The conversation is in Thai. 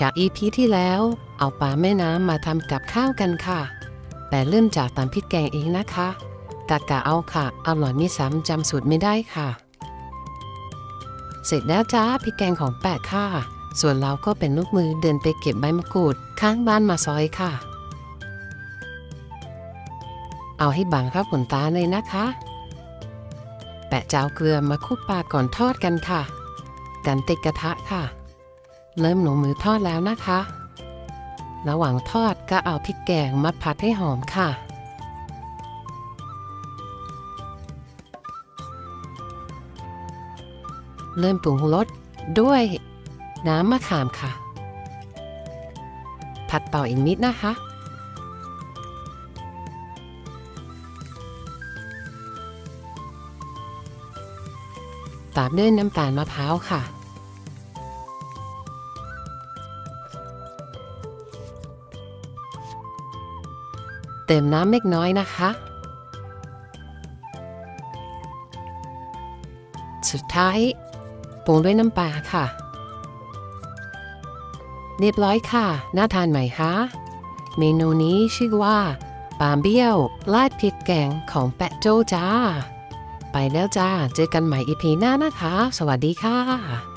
จากอีพีที่แล้ว เอาปลาแม่น้ำมาทำกับข้าวกันค่ะ แต่เริ่มจากตำพริกแกงเองนะคะกะกะเอาค่ะอร่อยม่ซ้ำจำสูตรไม่ได้ค่ะ เสร็จแล้วจ้าพริกแกงของแปะค่ะ ส่วนเราก็เป็นลูกมือเดินไปเก็บใบมะกรูด ข้างบ้านมาซอยค่ะ เอาให้บังครับขนตาเลยนะคะ แปะจ้าวเกลือมาคลุกปลาก่อนทอดกันค่ะ กันติดกระทะค่ะ เริ่มลงมือทอดแล้วนะคะ ระหว่างทอดก็เอาพริกแกงมาผัดให้หอมค่ะ เริ่มปรุงรสด้วยน้ำมะขามค่ะ ผัดต่ออีกนิดนะคะตามด้วยน้ำตาลมะพร้าวค่ะ เติมน้ำเล็กน้อยนะคะ สุดท้ายปรุงด้วยน้ำปลาค่ะ เรียบร้อยค่ะน่าทานไหมคะเมนูนี้ชื่อว่าปลาเบี้ยวลาดพริกแกงของแปะโจจ้า ไปแล้วจ้า เจอกันใหม่อีพีหน้านะคะ สวัสดีค่ะ